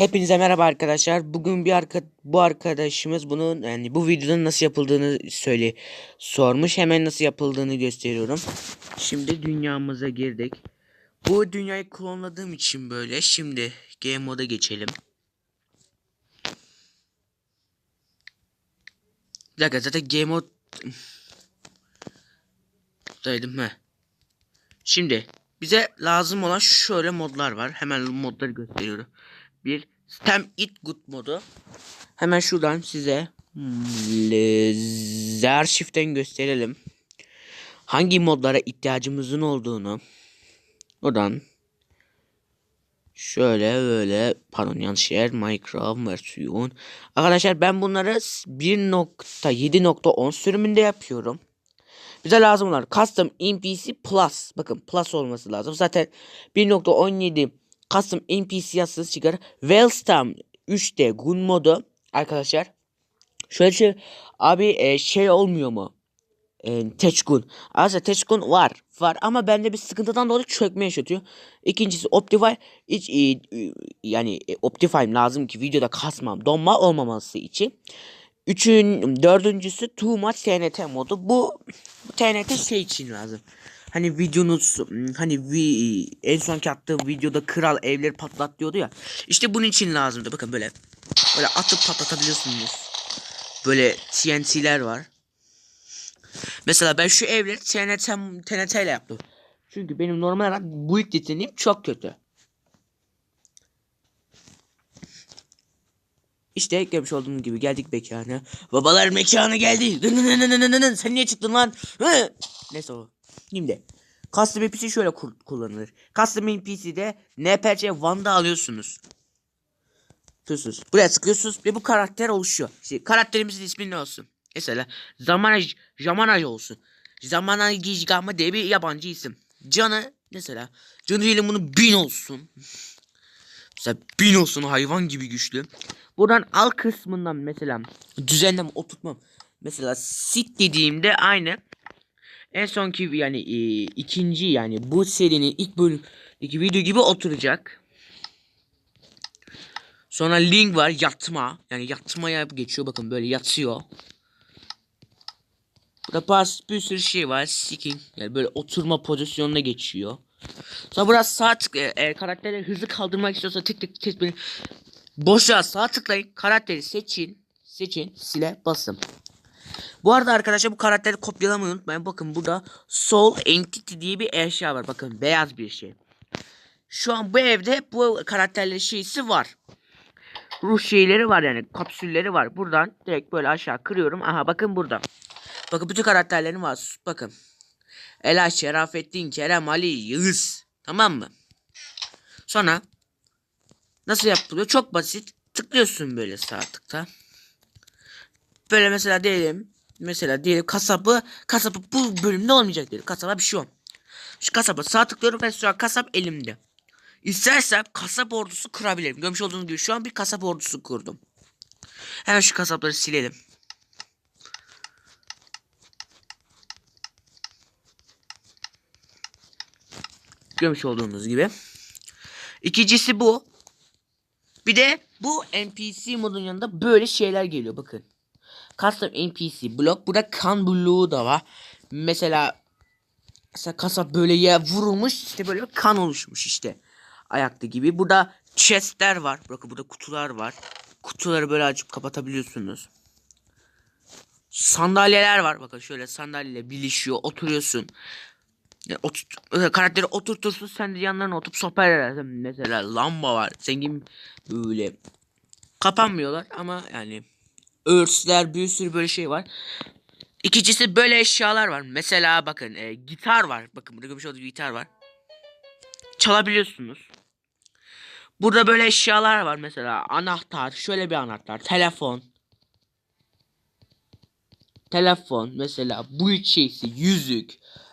Hepinize merhaba arkadaşlar. Bugün bir arka bu arkadaşımız bunun yani bu videonun nasıl yapıldığını söyle sormuş. Hemen nasıl yapıldığını gösteriyorum. Şimdi dünyamıza girdik. Bu dünyayı klonladığım için böyle. Şimdi game moda geçelim. Bir dakika zaten game mod Daydım he. Şimdi bize lazım olan şöyle modlar var. Hemen modları gösteriyorum. Bir Stem It Good modu. Hemen şuradan size hmm, arşivden gösterelim. Hangi modlara ihtiyacımızın olduğunu. Oradan şöyle böyle pardon yanlış yer Minecraft versiyon. Arkadaşlar ben bunları 1.7.10 sürümünde yapıyorum. Bize lazım olan Custom NPC Plus. Bakın Plus olması lazım. Zaten 1.17 Custom NPC yazısı çıkar. Wellstam 3D Gun modu. Arkadaşlar. Şöyle şey. Abi e, şey olmuyor mu? E, Teçgun. Aslında Teçgun var. Var ama bende bir sıkıntıdan dolayı çökme yaşatıyor. İkincisi Optify. Hiç, e, e, yani e, Optify lazım ki videoda kasmam. Donma olmaması için. Üçün, dördüncüsü Too Much TNT modu. Bu TNT şey için lazım. Hani videonuz hani vi, en sonki attığı videoda kral evleri patlat diyordu ya. İşte bunun için lazımdı. Bakın böyle böyle atıp patlatabiliyorsunuz. Böyle TNT'ler var. Mesela ben şu evleri TNT, TNT ile yaptım. Çünkü benim normal olarak build yeteneğim çok kötü. İşte görmüş olduğum gibi geldik mekana. Babalar mekanı geldi. Dınınınınınının. Sen niye çıktın lan? Hı? Neyse o. Şimdi. Custom NPC şöyle kullanılır. Custom NPC'de NPC Van'da alıyorsunuz. Tutuyorsunuz. Buraya sıkıyorsunuz ve bu karakter oluşuyor. İşte karakterimizin ismi ne olsun? Mesela Zamanaj, Zamanaj olsun. Zamanaj Gizgama diye bir yabancı isim. Canı mesela. Canı diyelim bunu bin olsun. Mesela bin olsun hayvan gibi güçlü. Buradan al kısmından mesela düzenlem oturtmam. Mesela sit dediğimde aynı. En sonki yani e, ikinci yani bu serinin ilk bölümdeki video gibi oturacak. Sonra link var yatma. Yani yatmaya geçiyor bakın böyle yatıyor. Burada pas bir sürü şey var. Sitting yani böyle oturma pozisyonuna geçiyor. Sonra burası sağ tık e, karakteri hızlı kaldırmak istiyorsa tık tık tık bir boşluğa sağ tıklayın. Karakteri seçin. Seçin. Sile basın. Bu arada arkadaşlar bu karakteri kopyalamayı unutmayın. Bakın burada Soul Entity diye bir eşya var. Bakın beyaz bir şey. Şu an bu evde bu karakterlerin şeysi var. Ruh şeyleri var yani kapsülleri var. Buradan direkt böyle aşağı kırıyorum. Aha bakın burada. Bakın bütün karakterlerim var. Bakın. Ela Şerafettin, Kerem, Ali, Yağız. Tamam mı? Sonra nasıl yapılıyor? Çok basit. Tıklıyorsun böyle sağ tıkta. Böyle mesela diyelim mesela diyelim kasabı kasabı bu bölümde olmayacak diyelim. Kasaba bir şey yok. Şu kasaba sağ tıklıyorum ve şu an kasap elimde. İstersem kasap ordusu kurabilirim. Görmüş olduğunuz gibi şu an bir kasap ordusu kurdum. Hemen şu kasapları silelim. Görmüş olduğunuz gibi. İkincisi bu. Bir de bu NPC modun yanında böyle şeyler geliyor bakın. Custom NPC blok. Burada kan bloğu da var. Mesela mesela kasap böyle ya vurulmuş işte böyle kan oluşmuş işte. Ayakta gibi. Burada chestler var. Bakın burada kutular var. Kutuları böyle açıp kapatabiliyorsunuz. Sandalyeler var. Bakın şöyle sandalyeyle bilişiyor. Oturuyorsun. Ya, oturt, e, karakteri oturtursun sen de yanlarına oturup sohbet edersin. Mesela lamba var. Zengin böyle kapanmıyorlar ama yani örsler bir sürü böyle şey var. İkincisi böyle eşyalar var. Mesela bakın e, gitar var. Bakın burada görmüş olduğunuz gitar var. Çalabiliyorsunuz. Burada böyle eşyalar var mesela anahtar, şöyle bir anahtar, telefon. Telefon mesela bu şeysi, yüzük,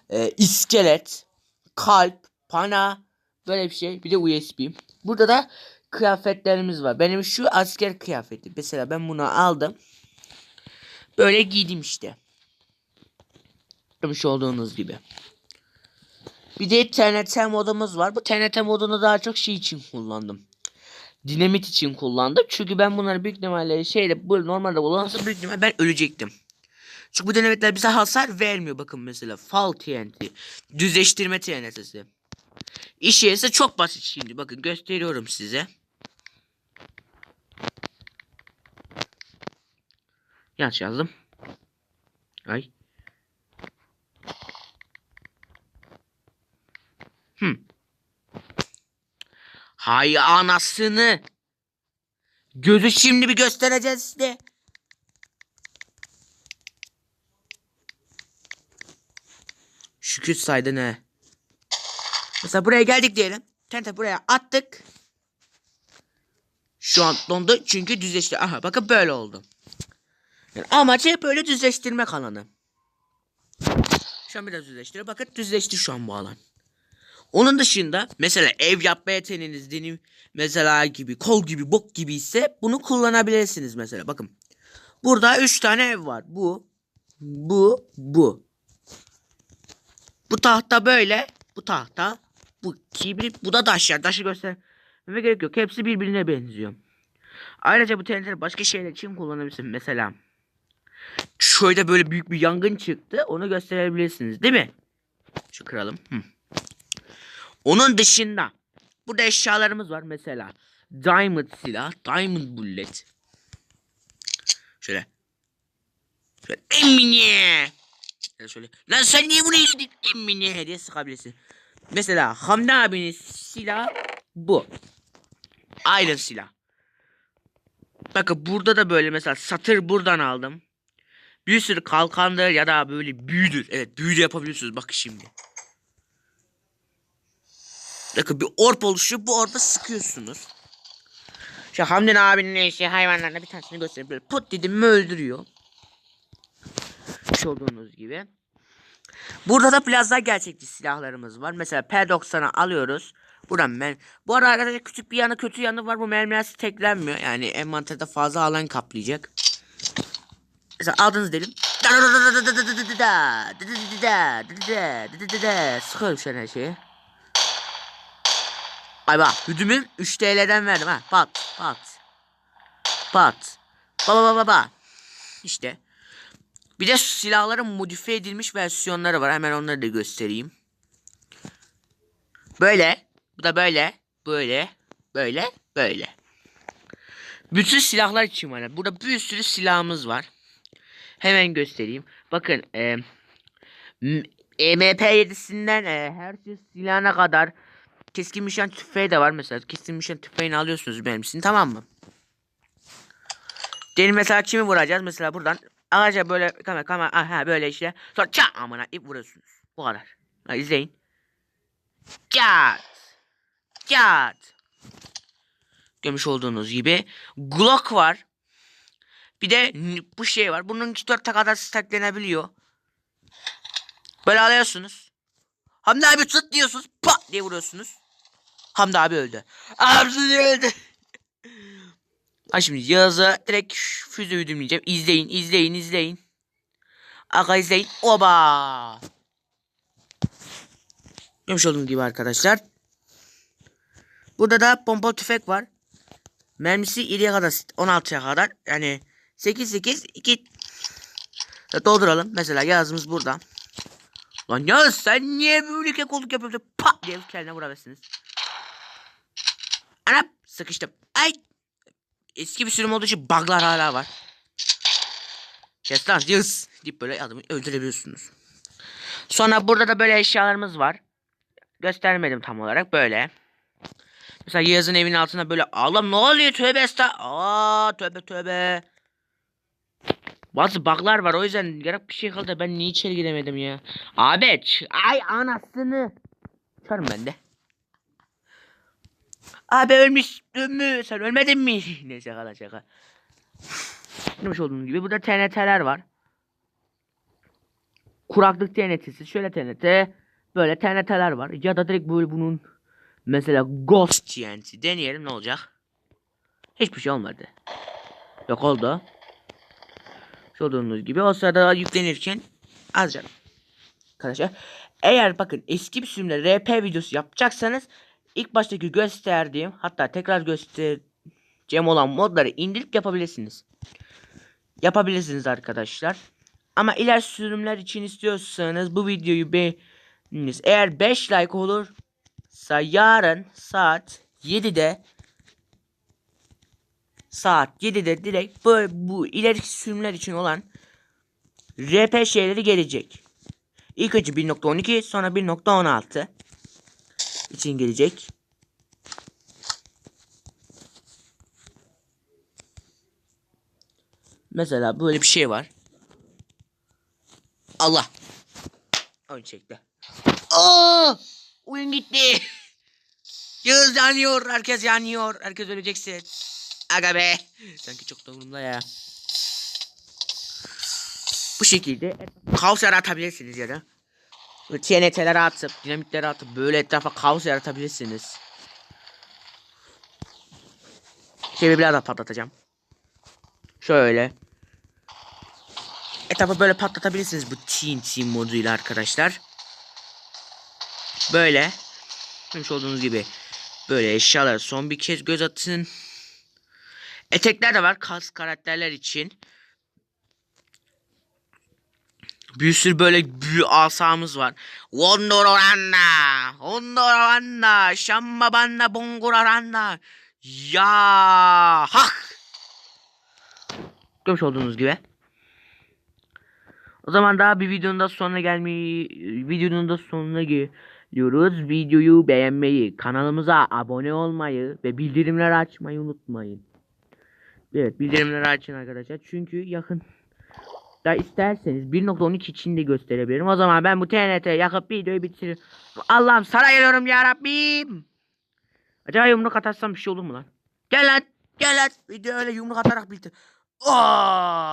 e, iskelet, kalp, pana böyle bir şey. Bir de USB. Burada da kıyafetlerimiz var. Benim şu asker kıyafeti. Mesela ben bunu aldım. Böyle giydim işte. Görmüş olduğunuz gibi. Bir de TNT modumuz var. Bu TNT modunu daha çok şey için kullandım. dinamit için kullandım. Çünkü ben bunları büyük ihtimalle şeyde bu normalde kullansa büyük ihtimalle ben ölecektim. Çünkü bu dinamitler bize hasar vermiyor. Bakın mesela Fall TNT. Düzleştirme TNT'si. İşi ise çok basit şimdi. Bakın gösteriyorum size. Yanlış yazdım. Ay. Hmm. Hay anasını. Gözü şimdi bir göstereceğiz size. Şükür saydı ne? Mesela buraya geldik diyelim. Tente buraya attık. Şu an dondu çünkü düzleşti. Aha bakın böyle oldu. Yani amacı böyle düzleştirmek alanı. Şu an biraz düzleştiriyor. Bakın düzleşti şu an bu alan. Onun dışında mesela ev yapma yeteneğiniz benim mesela gibi kol gibi bok gibi ise bunu kullanabilirsiniz mesela. Bakın. Burada 3 tane ev var. Bu, bu, bu. Bu tahta böyle. Bu tahta. Bu kibrit. Bu da taşlar. Taşı göstermeme gerek yok. Hepsi birbirine benziyor. Ayrıca bu TNT'leri başka şeyler için kullanabilirsin. Mesela şöyle böyle büyük bir yangın çıktı. Onu gösterebilirsiniz. Değil mi? Şu kıralım. Hı. Onun dışında burada eşyalarımız var. Mesela Diamond silah. Diamond bullet. Şöyle. Şöyle emine. Şöyle. Lan sen niye bunu yedin? Emine diye sıkabilirsin. Mesela Hamdi abinin silah bu. Iron silah. Bakın burada da böyle mesela satır buradan aldım. Bir sürü kalkandır ya da böyle büyüdür. Evet büyü yapabiliyorsunuz bakın şimdi. Bakın bir orp oluşuyor bu orpa sıkıyorsunuz. Şu Hamdi abinin eşi hayvanlarına bir tanesini göstereyim. Böyle put dedim mi öldürüyor. Şu olduğunuz gibi. Burada da biraz daha gerçekçi silahlarımız var. Mesela P90'ı alıyoruz. Buradan ben. Bu arada küçük bir yanı kötü yanı var. Bu mermiler teklenmiyor. Yani envanterde fazla alan kaplayacak. Mesela aldınız diyelim. Sıkıyorum şu şeyi. Ay bak hüdümü 3 TL'den verdim ha. Pat pat. Pat. Baba baba baba. İşte. Bir de silahların modifiye edilmiş versiyonları var. Hemen onları da göstereyim. Böyle. Bu da böyle. Böyle. Böyle. Böyle. Bütün silahlar için var. Burada bir sürü silahımız var. Hemen göstereyim. Bakın. E, MP7'sinden e, her şey silahına kadar keskin nişan tüfeği de var mesela. Keskin nişan tüfeğini alıyorsunuz benimsini tamam mı? Diyelim mesela kimi vuracağız? Mesela buradan ağaca böyle kamera kamera aha böyle işte. Sonra çat amına ip vuruyorsunuz. Bu kadar. Ha, izleyin. Çat. Çat. Görmüş olduğunuz gibi Glock var. Bir de bu şey var. Bunun 4 kadar stacklenebiliyor. Böyle alıyorsunuz. Hamdi abi tut diyorsunuz. Pat diye vuruyorsunuz. Hamdi abi öldü. Hamdi öldü. Ha şimdi Yağız'a direkt füze üdümleyeceğim. İzleyin, izleyin, izleyin. Aga izleyin. Oba. Görmüş olduğunuz gibi arkadaşlar. Burada da pompa tüfek var. Mermisi 7'ye kadar 16'ya kadar. Yani 8 8 2 dolduralım. Mesela Yağız'ımız burada. Lan Yağız sen niye böyle kekolluk yapıyorsun? Pat diye kendine vurabilirsiniz. Anam sıkıştım. Ay. Eski bir sürüm olduğu için buglar hala var. Kes lan yız deyip böyle adamı öldürebiliyorsunuz. Sonra burada da böyle eşyalarımız var. Göstermedim tam olarak böyle. Mesela Yağız'ın evinin altında böyle Allah'ım ne oluyor tövbe esta. Aa tövbe tövbe. Bazı buglar var o yüzden gerek bir şey kaldı ben niye içeri gidemedim ya. Abi ay anasını. Çarım ben de. Abi ölmüştün mü? Sen ölmedin mi? ne şaka lan şaka. Demiş olduğunuz gibi burada TNT'ler var. Kuraklık TNT'si. Şöyle TNT. Böyle TNT'ler var. Ya da direkt böyle bunun mesela Ghost TNT. Deneyelim ne olacak? Hiçbir şey olmadı. Yok oldu. Şu olduğunuz gibi o sırada yüklenirken az canım. Arkadaşlar eğer bakın eski bir sürümde RP videosu yapacaksanız ilk baştaki gösterdiğim hatta tekrar göster Cem olan modları indirip yapabilirsiniz. Yapabilirsiniz arkadaşlar. Ama iler sürümler için istiyorsanız bu videoyu beğeniniz. Eğer 5 like olursa yarın saat 7'de saat 7'de direkt bu, bu ileriki sürümler için olan RP şeyleri gelecek. İlk önce 1.12 sonra 1.16 için gelecek. Mesela böyle bir şey var. Allah. Oyun çekti. Aa! Oyun gitti. Yağız yanıyor. Herkes yanıyor. Herkes öleceksin. Aga be. Sanki çok da ya. Bu şekilde kaos yaratabilirsiniz ya da. Böyle TNT'leri atıp, dinamitleri atıp böyle etrafa kaos yaratabilirsiniz. Şimdi biraz daha patlatacağım. Şöyle. Etrafı böyle patlatabilirsiniz bu TNT moduyla arkadaşlar. Böyle. Görmüş olduğunuz gibi. Böyle eşyalara son bir kez göz atın. Etekler de var kas karakterler için. Bir sürü böyle büyü asamız var. Wondoranna, Wondoranna, Şammabanna, Bongoranna. Ya hak. Görmüş olduğunuz gibi. O zaman daha bir videonun da sonuna gelmeyi, videonun da sonuna geliyoruz. Videoyu beğenmeyi, kanalımıza abone olmayı ve bildirimleri açmayı unutmayın. Evet bildirimleri açın arkadaşlar. Çünkü yakın da isterseniz 1.12 için de gösterebilirim. O zaman ben bu TNT yakıp videoyu bitiririm. Allah'ım sana geliyorum ya. Acaba yumruk atarsam bir şey olur mu lan? Gel lan. Gel lan. Video öyle yumruk atarak bitir. Aa!